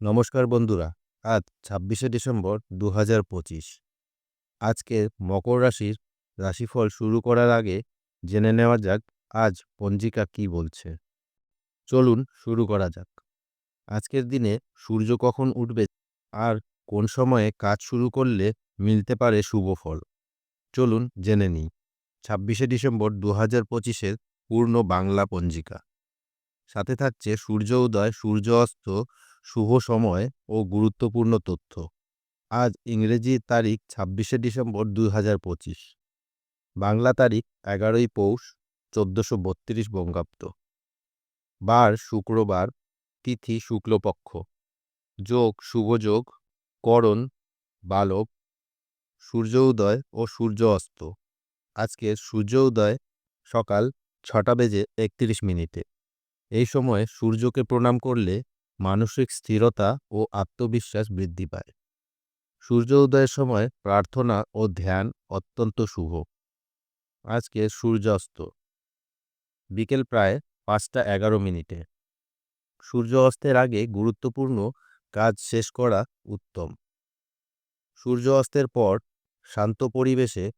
নমস্কার বন্ধুরা, আজ ছাব্বিশে ডিসেম্বর দু হাজার পঁচিশ। আজকের মকর রাশির রাশিফল শুরু করার আগে জেনে নেওয়া যাক আজ পঞ্জিকা কি বলছে। চলুন শুরু করা যাক। আজকের দিনে সূর্য কখন উঠবে আর কোন সময়ে কাজ শুরু করলে মিলতে পারে শুভ ফল? চলুন জেনে নিই। ছাব্বিশে ডিসেম্বর দু হাজার পঁচিশের পূর্ণ বাংলা পঞ্জিকা। সাথে থাকছে সূর্য উদয়, সূর্য অস্ত শুভ সময় ও গুরুত্বপূর্ণ তথ্য। আজ ইংরেজি তারিখ ছাব্বিশে ডিসেম্বর দুই পঁচিশ। বাংলা তারিখ এগারোই পৌষ চোদ্দোশো বত্রিশ বঙ্গাব্দ। বার শুক্রবার, তিথি শুক্লপক্ষ। যোগ শুভযোগ করণ বালব সূর্য উদয় ও সূর্য অস্ত। আজকের সূর্য উদয় সকাল ছটা বেজে একত্রিশ মিনিটে। এই সময় সূর্যকে প্রণাম করলে মানসিক স্থিরতা ও আত্মবিশ্বাস বৃদ্ধি পায়। সূর্য উদয়ের সময় প্রার্থনা ও ধ্যান অত্যন্ত শুভ। আজকে সূর্যাস্ত। বিকেল প্রায় পাঁচটা এগারো মিনিটে। সূর্য অস্তের আগে গুরুত্বপূর্ণ কাজ শেষ করা উত্তম। সূর্য অস্তের পর শান্ত পরিবেশে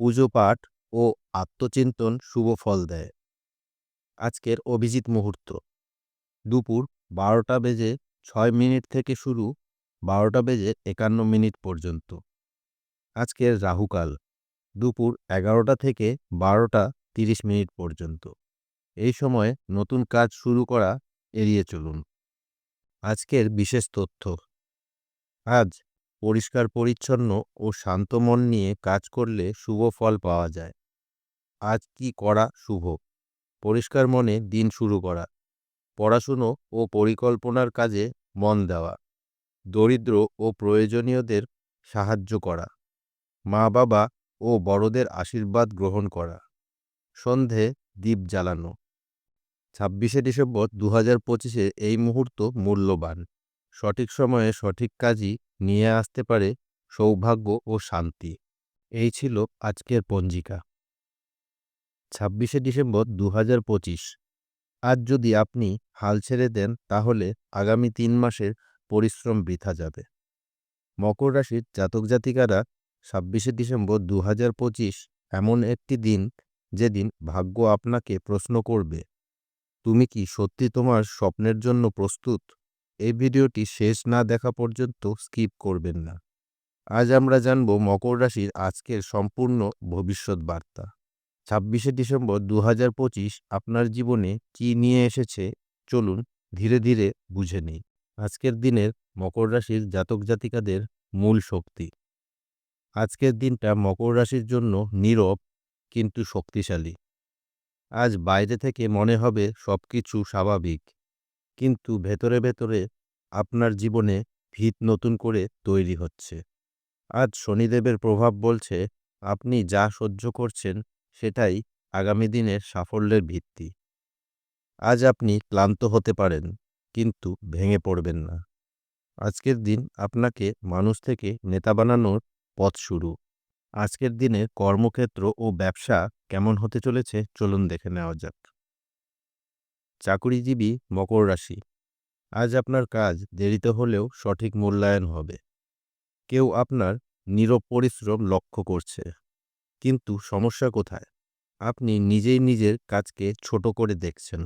পুজো পাঠ ও আত্মচিন্তন শুভ ফল দেয়। আজকের অভিজিৎ মুহূর্ত। দুপুর বারোটা বেজে ছয় মিনিট থেকে শুরু বারোটা বেজে একান্ন মিনিট পর্যন্ত। আজকের রাহুকাল, দুপুর এগারোটা থেকে বারোটা তিরিশ মিনিট পর্যন্ত। এই সময় নতুন কাজ শুরু করা এড়িয়ে চলুন। আজকের বিশেষ তথ্য। আজ পরিষ্কার, পরিচ্ছন্ন ও শান্ত মন নিয়ে কাজ করলে শুভ ফল পাওয়া যায়। আজ কি করা শুভ? পরিষ্কার মনে দিন শুরু করা। পড়াশুনো ও পরিকল্পনার কাজে মন দেওয়া, দরিদ্র ও প্রয়োজনীয়দের সাহায্য করা মা বাবা ও বড়দের আশীর্বাদ গ্রহণ করা। সন্ধে দ্বীপ জ্বালানো। ছাব্বিশে ডিসেম্বর দু হাজার পঁচিশে এই মুহূর্ত মূল্যবান। সঠিক সময়ে সঠিক কাজই নিয়ে আসতে পারে সৌভাগ্য ও শান্তি। এই ছিল আজকের পঞ্জিকা। ছাব্বিশে ডিসেম্বর দু হাজার পঁচিশ। আজ যদি আপনি হাল ছেড়ে দেন, তাহলে আগামী তিন মাসের পরিশ্রম বৃথা যাবে। মকর রাশির জাতক জাতিকারা ছাব্বিশে ডিসেম্বর দু হাজার পঁচিশ এমন একটি দিন, যেদিন ভাগ্য আপনাকে প্রশ্ন করবে, তুমি কি সত্যি তোমার স্বপ্নের জন্য প্রস্তুত? এই ভিডিওটি শেষ না দেখা পর্যন্ত স্কিপ করবেন না। আজ আমরা জানব মকর রাশির আজকের সম্পূর্ণ ভবিষ্যৎ বার্তা। ছাব্বিশে ডিসেম্বর দু আপনার জীবনে কি নিয়ে এসেছে? চলুন ধীরে ধীরে বুঝে নিই। আজকের দিনের মকর রাশির জাতক জাতিকাদের মূল শক্তি। আজকের দিনটা মকর রাশির জন্য নীরব কিন্তু শক্তিশালী। আজ বাইরে থেকে মনে হবে সব কিছু স্বাভাবিক। কিন্তু ভেতরে ভেতরে আপনার জীবনে ভিত নতুন করে তৈরি হচ্ছে। আজ শনিদেবের প্রভাব বলছে আপনি যা সহ্য করছেন সেটাই আগামী দিনের সাফল্যের ভিত্তি। আজ আপনি ক্লান্ত হতে পারেন, কিন্তু ভেঙে পড়বেন না। আজকের দিন আপনাকে মানুষ থেকে নেতা বানানোর পথ শুরু। আজকের দিনে কর্মক্ষেত্র ও ব্যবসা কেমন হতে চলেছে চলুন দেখে নেওয়া যাক। চাকুরিজীবী মকর রাশি। আজ আপনার কাজ দেরিতে হলেও সঠিক মূল্যায়ন হবে। কেউ আপনার নীরব পরিশ্রম লক্ষ্য করছে। কিন্তু সমস্যা কোথায়? আপনি নিজেই নিজের কাজকে ছোট করে দেখছেন।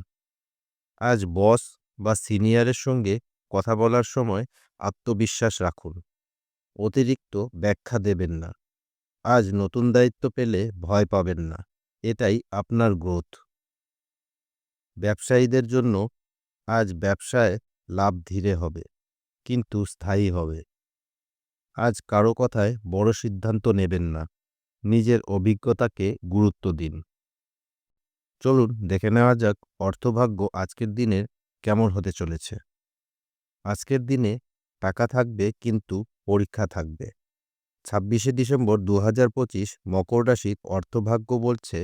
আজ বস বা সিনিয়রের সঙ্গে কথা বলার সময় আত্মবিশ্বাস রাখুন। অতিরিক্ত ব্যাখ্যা দেবেন না। আজ নতুন দায়িত্ব পেলে ভয় পাবেন না। এটাই আপনার গ্রোথ। ব্যবসায়ীদের জন্য আজ ব্যবসায় লাভ ধীরে হবে, কিন্তু স্থায়ী হবে। আজ কারও কথায় বড় সিদ্ধান্ত নেবেন না। নিজের অভিজ্ঞতাকে গুরুত্ব দিন। চলুন দেখে নেওয়া যাক অর্থভাগ্য আজকের দিনের কেমন হতে চলেছে। আজকের দিনে টাকা থাকবে কিন্তু পরীক্ষা থাকবে। ছাব্বিশে ডিসেম্বর দু হাজার পঁচিশ মকর রাশির অর্থভাগ্য বলছে,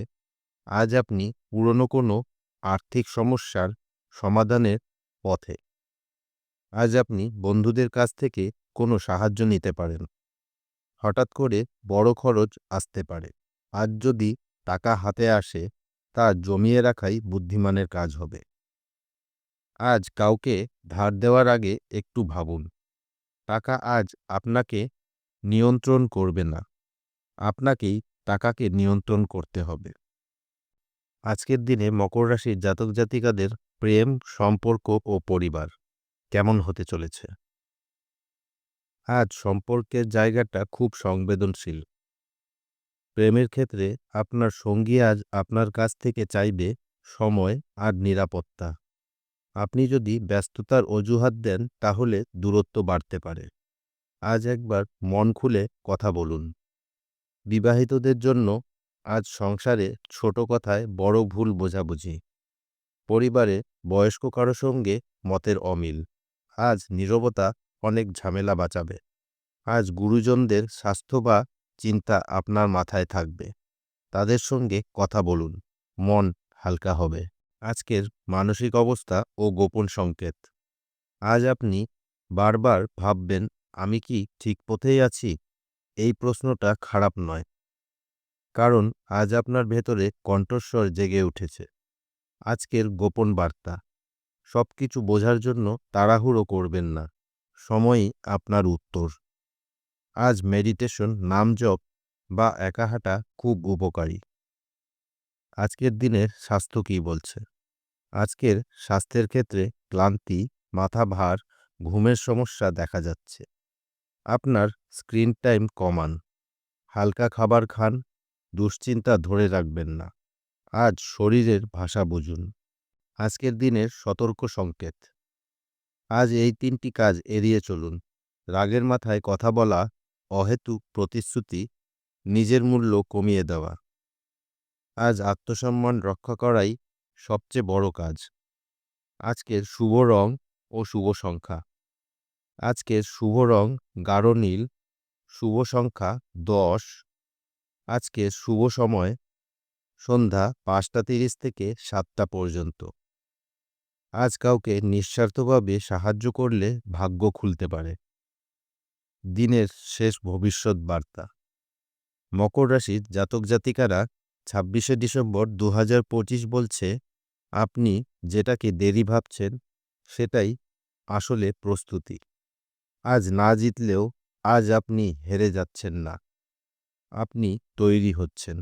আজ আপনি পুরনো কোনো আর্থিক সমস্যার সমাধানের পথে। আজ আপনি বন্ধুদের কাছ থেকে কোনো সাহায্য নিতে পারেন। হঠাৎ করে বড় খরচ আসতে পারে। আজ যদি টাকা হাতে আসে, তা জমিয়ে রাখাই বুদ্ধিমানের কাজ হবে। আজ কাউকে ধার দেওয়ার আগে একটু ভাবুন। টাকা আজ আপনাকে নিয়ন্ত্রণ করবে না। আপনাকেই টাকাকে নিয়ন্ত্রণ করতে হবে। আজকের দিনে মকর রাশির জাতক জাতিকাদের প্রেম, সম্পর্ক ও পরিবার কেমন হতে চলেছে? আজ সম্পর্কের জায়গাটা খুব সংবেদনশীল। প্রেমের ক্ষেত্রে আপনার সঙ্গী আজ আপনার কাছ থেকে চাইবে সময় আর নিরাপত্তা। আপনি যদি ব্যস্ততার অজুহাত দেন তাহলে দূরত্ব বাড়তে পারে। আজ একবার মন খুলে কথা বলুন। বিবাহিতদের জন্য আজ সংসারে ছোট কথায় বড় ভুল বোঝাবুঝি। পরিবারে বয়স্ক কারও সঙ্গে মতের অমিল। আজ নীরবতা অনেক ঝামেলা বাঁচাবে। আজ গুরুজনদের স্বাস্থ্য বা চিন্তা আপনার মাথায় থাকবে। তাদের সঙ্গে কথা বলুন, মন হালকা হবে। আজকের মানসিক অবস্থা ও গোপন সংকেত। আজ আপনি বারবার ভাববেন, আমি কি ঠিক পথেই আছি? এই প্রশ্নটা খারাপ নয়। কারণ আজ আপনার ভেতরে কণ্ঠস্বর জেগে উঠেছে। আজকের গোপন বার্তা। সব কিছু বোঝার জন্য তাড়াহুড়ো করবেন না। সময়ই আপনার উত্তর। আজ মেডিটেশন নাম জপ বা একা হাঁটা খুব উপকারী। আজকের দিনের স্বাস্থ্য কী বলছে? আজকের স্বাস্থ্যের ক্ষেত্রে ক্লান্তি, মাথা ভার, ঘুমের সমস্যা দেখা যাচ্ছে। আপনার স্ক্রিন টাইম কমান। হালকা খাবার খান, দুশ্চিন্তা ধরে রাখবেন না। আজ শরীরের ভাষা বুঝুন। আজকের দিনের সতর্ক সংকেত। আজ এই তিনটি কাজ এড়িয়ে চলুন। রাগের মাথায় কথা বলা অহেতুক প্রতিশ্রুতি, নিজের মূল্য কমিয়ে দেওয়া। আজ আত্মসম্মান রক্ষা করাই সবচেয়ে বড় কাজ। আজকের শুভ রং ও শুভ সংখ্যা। আজকের শুভ রং গাঢ় নীল, শুভ সংখ্যা দশ। আজকের শুভ সময় সন্ধ্যা পাঁচটা তিরিশ থেকে সাতটা পর্যন্ত। আজ কাউকে নিঃস্বার্থভাবে সাহায্য করলে ভাগ্য খুলতে পারে। দিনের শেষ ভবিষ্যৎ বার্তা। মকর রাশির জাতক জাতিকারা ছাব্বিশে ডিসেম্বর দু হাজার পঁচিশ বলছে, আপনি যেটাকে দেরি ভাবছেন, সেটাই আসলে প্রস্তুতি। আজ না জিতলেও আজ আপনি হেরে যাচ্ছেন না। আপনি তৈরি হচ্ছেন।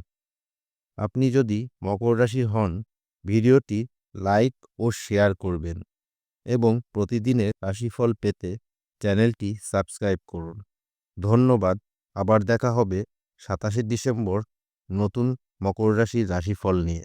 আপনি যদি মকর রাশি হন, ভিডিওটি লাইক ও শেয়ার করবেন এবং প্রতিদিনের রাশিফল পেতে চ্যানেলটি সাবস্ক্রাইব করুন। ধন্যবাদ, আবার দেখা হবে সাতাশে ডিসেম্বর নতুন মকর রাশির রাশিফল নিয়ে।